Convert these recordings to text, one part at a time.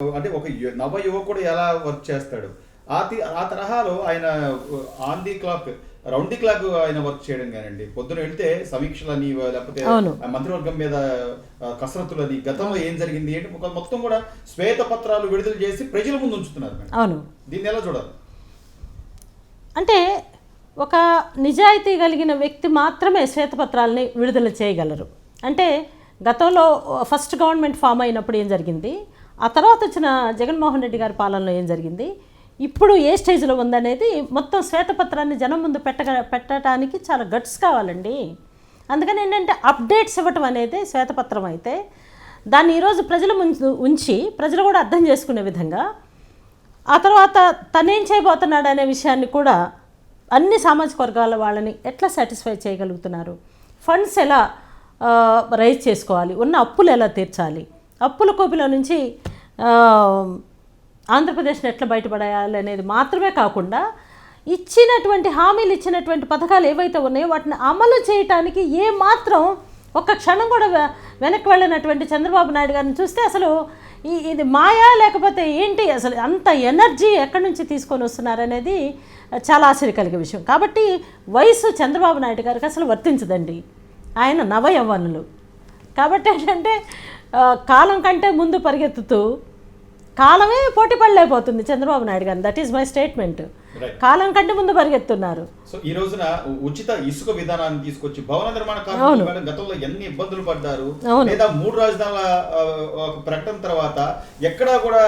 అంటే ఒక నవ యువకుడు ఎలా వర్క్ చేస్తాడు? ఆ ఆ తరహాలో ఆయన on the clock round the clock ఆయన వర్క్ చేయడం కానండి. పొద్దున వెళ్తే సమీక్షలని లేకపోతే మంత్రివర్గం మీద కసరత్తులని గతంలో ఏం జరిగింది ఏంటి మొత్తం కూడా శ్వేత పత్రాలు విడుదల చేసి ప్రజల ముందు ఉంచుతున్నారు అవును. దీన్ని ఎలా చూడాలి? అంటే ఒక నిజాయితీ కలిగిన వ్యక్తి మాత్రమే శ్వేతపత్రాలని విడుదల చేయగలరు. అంటే గతంలో ఫస్ట్ గవర్నమెంట్ ఫామ్ అయినప్పుడు ఏం జరిగింది? ఆ తర్వాత వచ్చిన జగన్మోహన్ రెడ్డి గారి పాలనలో ఏం జరిగింది? ఇప్పుడు ఏ స్టేజ్లో ఉందనేది మొత్తం శ్వేతపత్రాన్ని జనం ముందు పెట్టగ పెట్టడానికి చాలా గట్స్ కావాలండి. అందుకని ఏంటంటే అప్డేట్స్ ఇవ్వటం అనేది శ్వేతపత్రం అయితే దాన్ని ఈరోజు ప్రజల ముందు ఉంచి ప్రజలు కూడా అర్థం చేసుకునే విధంగా ఆ తర్వాత తనేం చేయబోతున్నాడు అనే విషయాన్ని కూడా అన్ని సామాజిక వర్గాల వాళ్ళని ఎట్లా సాటిస్ఫై చేయగలుగుతున్నారు? ఫండ్స్ ఎలా రైజ్ చేసుకోవాలి? ఉన్న అప్పులు ఎలా తీర్చాలి? అప్పుల కోపిలో నుంచి ఆంధ్రప్రదేశ్ని ఎట్లా బయటపడేయాలి అనేది మాత్రమే కాకుండా ఇచ్చినటువంటి హామీలు ఇచ్చినటువంటి పథకాలు ఏవైతే ఉన్నాయో వాటిని అమలు చేయటానికి ఏ మాత్రం ఒక్క క్షణం కూడా వెనక్కి వెళ్ళినటువంటి చంద్రబాబు నాయుడు గారిని చూస్తే అసలు ఈ ఇది మాయా లేకపోతే ఏంటి? అసలు అంత ఎనర్జీ ఎక్కడి నుంచి తీసుకొని వస్తున్నారనేది చాలా ఆశ్చర్య కలిగే విషయం. కాబట్టి వయసు చంద్రబాబు నాయుడు గారికి అసలు వర్తించదండి. ఆయన నవ యవ్వనులు కాబట్టి ఏంటంటే కాలం కంటే ముందు పరిగెత్తుతూ కాలమే పోటీ పడలేకపోతుంది Chandrababu Naidu garu that is my statement కాలం కంటే ముందు పరిగెత్తున్నారు. సో ఈ రోజున ఉచిత ఇసుక విధానాన్ని తీసుకొచ్చి భవన నిర్మాణ కార్మికులు గతంలో ఎన్ని ఇబ్బందులు పడ్డారు. లేదా మూడు రాజధానుల ప్రకటన తర్వాత ఎక్కడా కూడా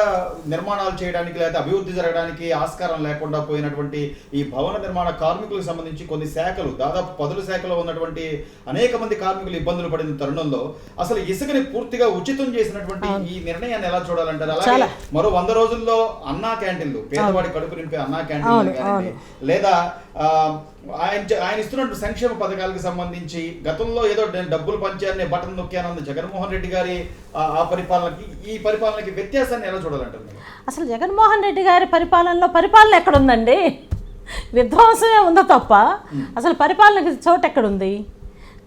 నిర్మాణాలు చేయడానికి లేదా అభివృద్ధి జరగడానికి ఆస్కారం లేకుండా పోయినటువంటి ఈ భవన నిర్మాణ కార్మికులకు సంబంధించి కొన్ని శాఖలు దాదాపు పదుల శాఖలో ఉన్నటువంటి అనేక మంది కార్మికులు ఇబ్బందులు పడిన తరుణంలో అసలు ఇసుకని పూర్తిగా ఉచితం చేసినటువంటి ఈ నిర్ణయాన్ని ఎలా చూడాలంటారు? అలాగే. మరో వంద రోజుల్లో అన్నా క్యాంటీన్లు పేదవాడి కడుపు నింపే అన్నా క్యాంటీన్లు లేదా ఆయన ఆయన ఇస్తున్న సంక్షేమ పథకాలకు సంబంధించి గతంలో ఏదో డబ్బులు పంచారనే బటన్ నొక్కానన్న జగన్మోహన్ రెడ్డి గారి ఆ పరిపాలనకి ఈ పరిపాలనకి వ్యత్యాసాన్ని ఎలా చూడాలంటారు? అసలు జగన్మోహన్ రెడ్డి గారి పరిపాలనలో పరిపాలన ఎక్కడుందండి? విధ్వంసమే ఉందో తప్ప. అసలు పరిపాలనకి చోటు ఎక్కడుంది?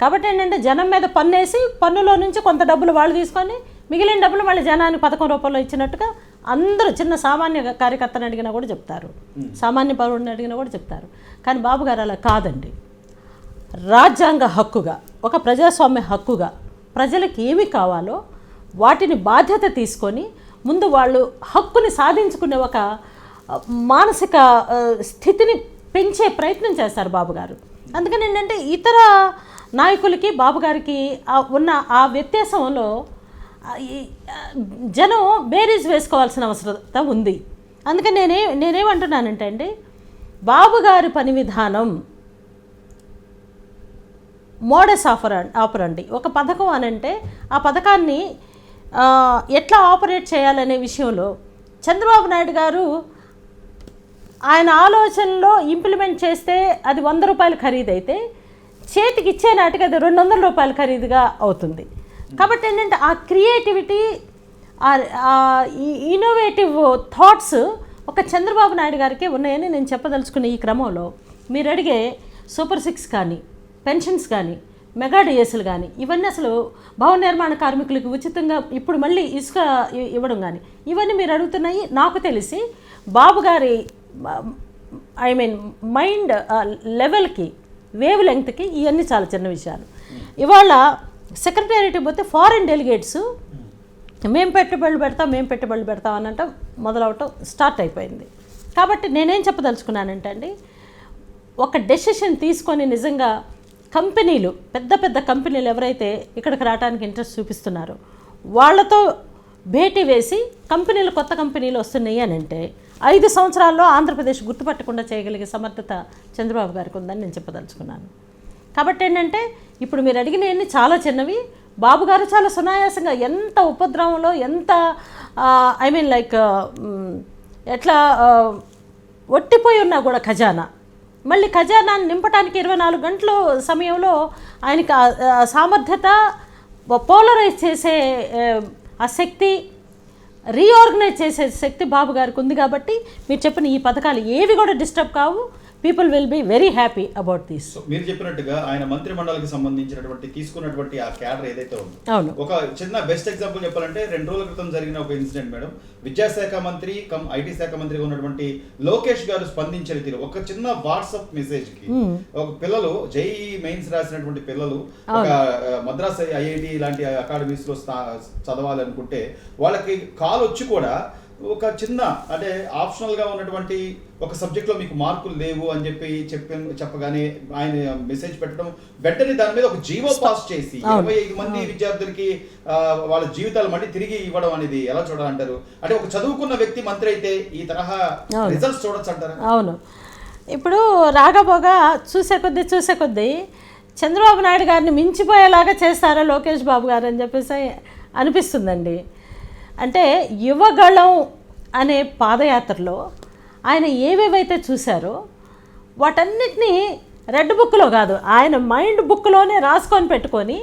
కాబట్టి ఏంటంటే జనం మీద పన్నేసి పన్నులో నుంచి కొంత డబ్బులు వాళ్ళు తీసుకొని మిగిలిన డబ్బులు మళ్ళీ జనానికి పథకం రూపంలో ఇచ్చినట్టుగా అందరూ చిన్న సామాన్య కార్యకర్తను అడిగినా కూడా చెప్తారు. సామాన్య పౌరుడిని అడిగినా కూడా చెప్తారు. కానీ బాబు గారు అలా కాదండి. రాజ్యాంగ హక్కుగా ఒక ప్రజాస్వామ్య హక్కుగా ప్రజలకు ఏమి కావాలో వాటిని బాధ్యత తీసుకొని ముందు వాళ్ళు హక్కుని సాధించుకునే ఒక మానసిక స్థితిని పెంచే ప్రయత్నం చేస్తారు బాబు గారు. అందుకని ఏంటంటే ఇతర నాయకులకి బాబు గారికి ఆ ఉన్న ఆ వ్యత్యాసంలో జనం బేరీజ్ వేసుకోవాల్సిన అవసరత ఉంది. అందుకని నేనే నేనేమంటున్నానంటే అండి బాబు గారి పని విధానం మోడస్ ఆఫర్ ఆపరండి ఒక పథకం అనంటే ఆ పథకాన్ని ఎట్లా ఆపరేట్ చేయాలనే విషయంలో చంద్రబాబు నాయుడు గారు ఆయన ఆలోచనలో ఇంప్లిమెంట్ చేస్తే అది వంద రూపాయలు ఖరీదైతే చేతికి ఇచ్చే నాటికి అది రెండు వందల రూపాయల ఖరీదుగా అవుతుంది. కాబట్టి ఏంటంటే ఆ క్రియేటివిటీ ఆ ఇన్నోవేటివ్ థాట్స్ ఒక చంద్రబాబు నాయుడు గారికి ఉన్నాయని నేను చెప్పదలుచుకున్న ఈ క్రమంలో. మీరు అడిగే సూపర్ సిక్స్ కానీ పెన్షన్స్ కానీ మెగా డిఎస్లు కానీ ఇవన్నీ అసలు భవన నిర్మాణ కార్మికులకు ఉచితంగా ఇప్పుడు మళ్ళీ ఇసుక ఇవ్వడం కానీ ఇవన్నీ మీరు అడుగుతున్నాయి. నాకు తెలిసి బాబు గారి ఐ మీన్ మైండ్ లెవెల్కి వేవ్ లెంగ్త్కి ఇవన్నీ చాలా చిన్న విషయాలు. ఇవాళ సెక్రటేరియట్ పోతే ఫారిన్ డెలిగేట్స్ మేము పెట్టుబడులు పెడతాం మేము పెట్టుబడులు పెడతాం అనంట మొదలవటం స్టార్ట్ అయిపోయింది. కాబట్టి నేనేం చెప్పదలుచుకున్నానంటే అండి ఒక డెసిషన్ తీసుకొని నిజంగా కంపెనీలు పెద్ద పెద్ద కంపెనీలు ఎవరైతే ఇక్కడికి రావడానికి ఇంట్రెస్ట్ చూపిస్తున్నారో వాళ్ళతో భేటీ వేసి కంపెనీలు కొత్త కంపెనీలు వస్తున్నాయి అని అంటే ఐదు సంవత్సరాల్లో ఆంధ్రప్రదేశ్ గుర్తుపట్టకుండా చేయగలిగే సమర్థత చంద్రబాబు గారికి ఉందని నేను చెప్పదలుచుకున్నాను. కాబట్టి ఏంటంటే ఇప్పుడు మీరు అడిగినవన్నీ చాలా చిన్నవి. బాబు గారు చాలా సునాయాసంగా ఎంత ఉపద్రవంలో ఎంత ఐ మీన్ లైక్ ఎట్లా ఒట్టిపోయి ఉన్నా కూడా ఖజానా. మళ్ళీ ఖజానాన్ని నింపడానికి ఇరవై నాలుగు గంటలు సమయంలో ఆయనకి సామర్థ్యత పోలరైజ్ చేసే ఆ, ఆ శక్తి రీఆర్గనైజ్ చేసే శక్తి బాబు గారికి ఉంది కాబట్టి మీరు చెప్పిన ఈ పథకాలు ఏవి కూడా డిస్టర్బ్ కావు. People will be very happy about this మీరు చెప్పినట్టుగా ఆయన మంత్రి మండలికి సంబంధించినటువంటి తీసుకున్నటువంటి ఆ క్యాడర్ ఏదైతే ఉందో. అవును. ఒక చిన్న బెస్ట్ ఎగ్జాంపుల్ చెప్పాలంటే రెండు రోజుల క్రితం జరిగిన ఒక ఇన్సిడెంట్ మేడం. విద్యాశాఖ మంత్రి కమ్ ఐటీ శాఖ మంత్రిగా ఉన్నటువంటి లోకేష్ గారు స్పందించిన తీరు. ఒక చిన్న వాట్సాప్ మెసేజ్కి ఒక పిల్లలు జేఈ మెయిన్స్ రాసినటువంటి పిల్లలు ఒక మద్రాస్ ఐఐటి లాంటి అకాడమీస్లో చదవాలనుకుంటే వాళ్ళకి కాల్ వచ్చి కూడా ఒక చిన్న అంటే ఆప్షనల్గా ఉన్నటువంటి ఒక సబ్జెక్ట్లో మీకు మార్కులు లేవు అని చెప్పి చెప్పి చెప్పగానే ఆయన మెసేజ్ పెట్టడం వెంటనే దాని మీద ఒక జీవో పాస్ చేసి. ఇరవై ఐదు మంది విద్యార్థులకి వాళ్ళ జీవితాలు మళ్ళీ తిరిగి ఇవ్వడం అనేది ఎలా చూడాలంటారు? అంటే ఒక చదువుకున్న వ్యక్తి మంత్రి అయితే ఈ తరహా. రిజల్ట్స్ చూడొచ్చు అంటారా? అవును. ఇప్పుడు రాగబోగా చూసే కొద్దీ చూసే కొద్దీ చంద్రబాబు నాయుడు గారిని మించిపోయేలాగా చేస్తారా లోకేష్ బాబు గారు అని చెప్పేసి అనిపిస్తుందండి. అంటే యువగళం అనే పాదయాత్రలో ఆయన ఏవేవైతే చూశారో వాటన్నిటినీ రెడ్ బుక్లో కాదు ఆయన మైండ్ బుక్లోనే రాసుకొని పెట్టుకొని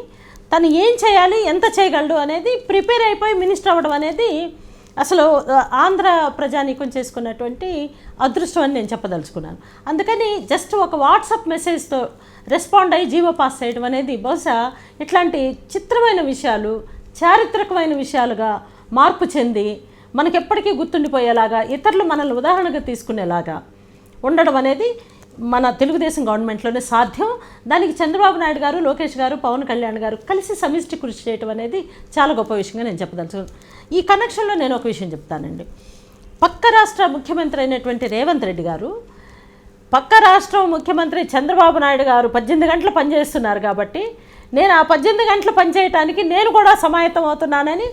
తను ఏం చేయాలి ఎంత చేయగలడు అనేది ప్రిపేర్ అయిపోయి మినిస్టర్ అవ్వడం అనేది అసలు ఆంధ్ర ప్రజానీకం చేసుకున్నటువంటి అదృష్టం అని నేను చెప్పదలుచుకున్నాను. అందుకని జస్ట్ ఒక వాట్సాప్ మెసేజ్తో రెస్పాండ్ అయ్యి జీవో పాస్ చేయడం అనేది బహుశా ఇట్లాంటి చిత్రమైన విషయాలు చారిత్రకమైన విషయాలుగా మార్పు చెంది మనకెప్పటికీ గుర్తుండిపోయేలాగా ఇతరులు మనల్ని ఉదాహరణగా తీసుకునేలాగా ఉండడం అనేది మన తెలుగుదేశం గవర్నమెంట్లోనే సాధ్యం. దానికి చంద్రబాబు నాయుడు గారు లోకేష్ గారు పవన్ కళ్యాణ్ గారు కలిసి సమిష్టి కృషి చేయటం అనేది చాలా గొప్ప విషయంగా నేను చెప్పదలుచుకున్నాను. ఈ కనెక్షన్లో నేను ఒక విషయం చెప్తానండి. పక్క రాష్ట్ర ముఖ్యమంత్రి అయినటువంటి రేవంత్ రెడ్డి గారు పక్క రాష్ట్రం ముఖ్యమంత్రి చంద్రబాబు నాయుడు గారు పద్దెనిమిది గంటలు పనిచేస్తున్నారు కాబట్టి నేను ఆ పద్దెనిమిది గంటలు పనిచేయటానికి నేను కూడా సమాయత్తం అవుతున్నానని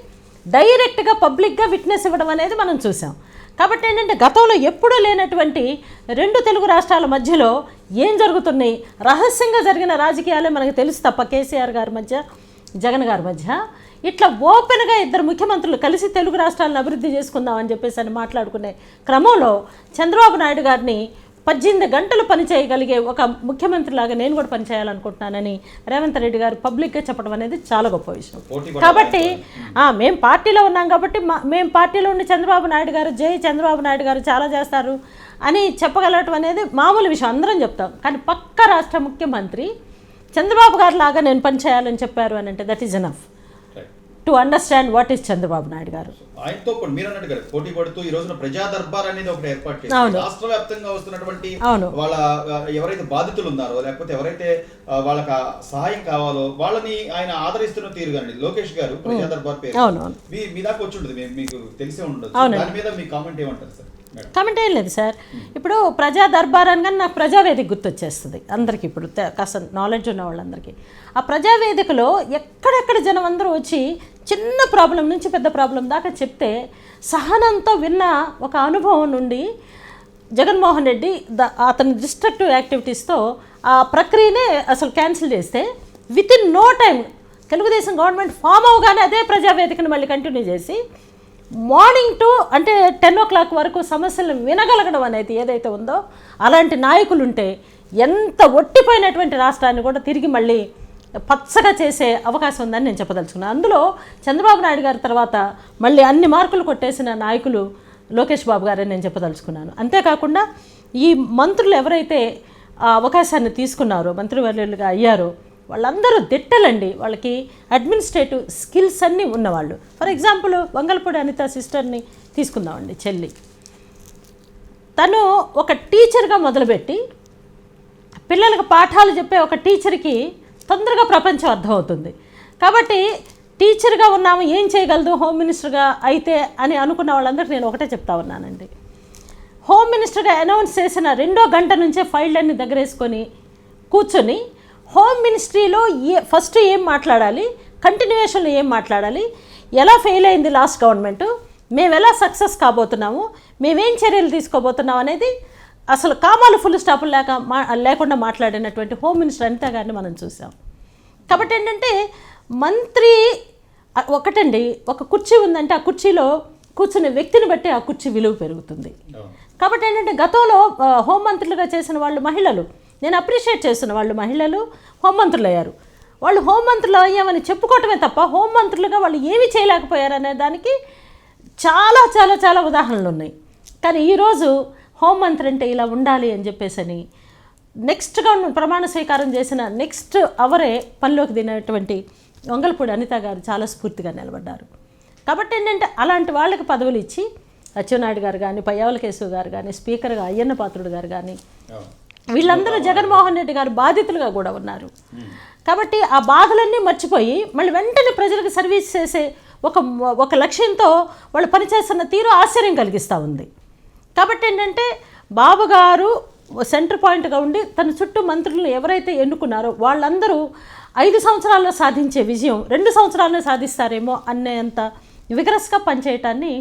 డైరెక్ట్గా పబ్లిక్గా విట్నెస్ ఇవ్వడం అనేది మనం చూసాం. కాబట్టి ఏంటంటే గతంలో ఎప్పుడూ లేనటువంటి రెండు తెలుగు రాష్ట్రాల మధ్యలో ఏం జరుగుతున్నాయి? రహస్యంగా జరిగిన రాజకీయాలే మనకు తెలుసు తప్ప కేసీఆర్ గారి మధ్య జగన్ గారి మధ్య. ఇట్లా ఓపెన్గా ఇద్దరు ముఖ్యమంత్రులు కలిసి తెలుగు రాష్ట్రాలను అభివృద్ధి చేసుకుందామని చెప్పేసి అని మాట్లాడుకునే క్రమంలో చంద్రబాబు నాయుడు గారిని పద్దెనిమిది గంటలు పని చేయగలిగే ఒక ముఖ్యమంత్రిలాగా నేను కూడా పని చేయాలనుకుంటున్నానని రేవంత్ రెడ్డి గారు పబ్లిక్గా చెప్పడం అనేది చాలా గొప్ప విషయం. కాబట్టి ఆ, మేం పార్టీలో ఉన్నాం కాబట్టి మా మేము పార్టీలో ఉండి చంద్రబాబు నాయుడు గారు జై చంద్రబాబు నాయుడు గారు చాలా చేస్తారు అని చెప్పగలగటం అనేది మామూలు విషయం. అందరం చెప్తాం. కానీ పక్క రాష్ట్ర ముఖ్యమంత్రి చంద్రబాబు గారు లాగా నేను పని చేయాలని చెప్పారు అని అంటే that is enough. To understand what is Chandrababu Naidu garu ఆయనతో మీరు అన్నట్టు కదా పోటీ పడుతూ ఈ రోజున ప్రజా దర్బార్ అనేది ఒకటి ఏర్పాటు అవును. రాష్ట్ర వ్యాప్తంగా వస్తున్నటువంటి. వాళ్ళ ఎవరైతే బాధితులు ఉన్నారో లేకపోతే ఎవరైతే వాళ్ళకి సహాయం కావాలో వాళ్ళని ఆయన ఆదరిస్తున్న తీరుగానండి లోకేష్ గారు ప్రజా దర్బార్ పేరు. మీ మీ దాకా వచ్చి ఉంటుంది. మీకు తెలిసే ఉండదు. దాని మీద మీ కామెంట్ ఏమంటారు సార్? కామెంట్ ఏం లేదు సార్. ఇప్పుడు ప్రజా దర్బార్ అనగానే నాకు ప్రజావేదిక గుర్తొచ్చేస్తుంది. అందరికీ ఇప్పుడు కాస్త నాలెడ్జ్ ఉన్న వాళ్ళందరికీ. ఆ ప్రజావేదికలో ఎక్కడెక్కడ జనం అందరూ వచ్చి చిన్న ప్రాబ్లం నుంచి పెద్ద ప్రాబ్లం దాకా చెప్తే సహనంతో విన్న ఒక అనుభవం నుండి జగన్మోహన్ రెడ్డి ద అతని డిస్ట్రక్టివ్ యాక్టివిటీస్తో ఆ ప్రక్రియనే అసలు క్యాన్సిల్ చేస్తే within no time Telugu Desam government form అవగానే అదే ప్రజావేదికను మళ్ళీ కంటిన్యూ చేసి మార్నింగ్ టు అంటే టెన్ ఓ క్లాక్ వరకు సమస్యలను వినగలగడం అనేది ఏదైతే ఉందో అలాంటి నాయకులు ఉంటే ఎంత ఒట్టిపోయినటువంటి రాష్ట్రాన్ని కూడా తిరిగి మళ్ళీ పచ్చగా చేసే అవకాశం ఉందని నేను చెప్పదలుచుకున్నాను అందులో చంద్రబాబు నాయుడు గారి తర్వాత మళ్ళీ అన్ని మార్కులు కొట్టేసిన నాయకులు లోకేష్ బాబు గారని నేను చెప్పదలుచుకున్నాను. అంతేకాకుండా ఈ మంత్రులు ఎవరైతే ఆ అవకాశాన్ని తీసుకున్నారో మంత్రివర్యులుగా అయ్యారో వాళ్ళందరూ దిట్టలండి వాళ్ళకి అడ్మినిస్ట్రేటివ్ స్కిల్స్ అన్నీ ఉన్నవాళ్ళు. ఫర్ ఎగ్జాంపుల్ వంగల్పూడి అనిత సిస్టర్ని తీసుకుందామండి చెల్లి. తను ఒక టీచర్గా మొదలుపెట్టి పిల్లలకు పాఠాలు చెప్పే ఒక టీచర్కి తొందరగా ప్రపంచం అర్థమవుతుంది. కాబట్టి టీచర్గా ఉన్నాము ఏం చేయగలదు? హోమ్ మినిస్టర్గా అయితే అని అనుకున్న వాళ్ళందరికీ నేను ఒకటే చెప్తా ఉన్నానండి. హోమ్ మినిస్టర్గా అనౌన్స్ చేసిన రెండో గంట నుంచే ఫైళ్ళన్ని దగ్గరేసుకొని కూర్చొని హోమ్ మినిస్ట్రీలో ఏ ఫస్ట్ ఏం మాట్లాడాలి? కంటిన్యూషన్లో ఏం మాట్లాడాలి? ఎలా ఫెయిల్ అయింది లాస్ట్ గవర్నమెంట్? మేము ఎలా సక్సెస్ కాబోతున్నాము? మేమేం చర్యలు తీసుకోబోతున్నాం అనేది అసలు కామాలు ఫుల్ స్టాపులు లేక మా లేకుండా మాట్లాడినటువంటి హోమ్ మినిస్టర్ అనిత గారిని మనం చూసాం. కాబట్టి ఏంటంటే మంత్రి ఒకటండి ఒక కుర్చీ ఉందంటే ఆ కుర్చీలో కూర్చునే వ్యక్తిని బట్టి ఆ కుర్చీ విలువ పెరుగుతుంది. కాబట్టి ఏంటంటే గతంలో హోంమంత్రులుగా చేసిన వాళ్ళు మహిళలు నేను అప్రిషియేట్ చేస్తున్న వాళ్ళు మహిళలు హోంమంత్రులు అయ్యారు. వాళ్ళు హోంమంత్రులు అయ్యామని చెప్పుకోవటమే తప్ప హోంమంత్రులుగా వాళ్ళు ఏమి చేయలేకపోయారు అనే దానికి చాలా చాలా చాలా ఉదాహరణలు ఉన్నాయి. కానీ ఈరోజు హోంమంత్రి అంటే ఇలా ఉండాలి అని చెప్పేసని నెక్స్ట్గా ప్రమాణ స్వీకారం చేసిన నెక్స్ట్ అవరే పనిలోకి దిగినటువంటి వంగలపూడి అనిత గారు చాలా స్ఫూర్తిగా నిలబడ్డారు. కాబట్టి ఏంటంటే అలాంటి వాళ్ళకి పదవులు ఇచ్చి అచ్చెన్నాయుడు గారు కానీ పయ్యావల కేశవ్ గారు కానీ స్పీకర్గా అయ్యన్న పాత్రుడు గారు కానీ. వీళ్ళందరూ జగన్మోహన్ రెడ్డి గారు బాధితులుగా కూడా ఉన్నారు. కాబట్టి ఆ బాధలన్నీ మర్చిపోయి మళ్ళీ వెంటనే ప్రజలకు సర్వీస్ చేసే ఒక ఒక లక్ష్యంతో వాళ్ళు పనిచేస్తున్న తీరు ఆశ్చర్యం కలిగిస్తూ ఉంది. కాబట్టి ఏంటంటే బాబుగారు సెంటర్ పాయింట్గా ఉండి తన చుట్టూ మంత్రులను ఎవరైతే ఎన్నుకున్నారో వాళ్ళందరూ ఐదు సంవత్సరాల్లో సాధించే విజయం రెండు సంవత్సరాల్లో సాధిస్తారేమో అనేంత విగరస్గా పనిచేయటాన్ని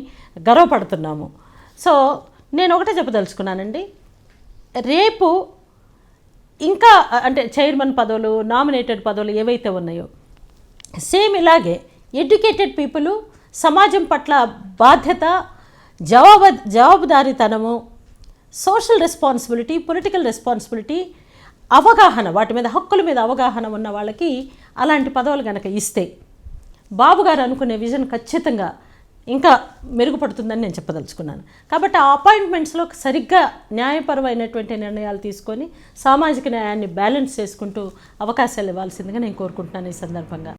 గర్వపడుతున్నాము. సో నేను ఒకటే చెప్పదలుచుకున్నానండి. రేపు ఇంకా అంటే చైర్మన్ పదవులు నామినేటెడ్ పదవులు ఏవైతే ఉన్నాయో సేమ్ ఇలాగే ఎడ్యుకేటెడ్ పీపుల్ సమాజం పట్ల బాధ్యత జవాబ జవాబుదారీతనము సోషల్ రెస్పాన్సిబిలిటీ పొలిటికల్ రెస్పాన్సిబిలిటీ అవగాహన వాటి మీద హక్కుల మీద అవగాహన ఉన్న వాళ్ళకి అలాంటి పదవులు కనుక ఇస్తే బాబు గారు అనుకునే విజన్ ఖచ్చితంగా ఇంకా మెరుగుపడుతుందని నేను చెప్పదలుచుకున్నాను. కాబట్టి ఆ అపాయింట్మెంట్స్లో సరిగ్గా న్యాయపరమైనటువంటి నిర్ణయాలు తీసుకొని సామాజిక న్యాయాన్ని బ్యాలెన్స్ చేసుకుంటూ అవకాశాలు ఇవ్వాల్సిందిగా నేను కోరుకుంటున్నాను ఈ సందర్భంగా.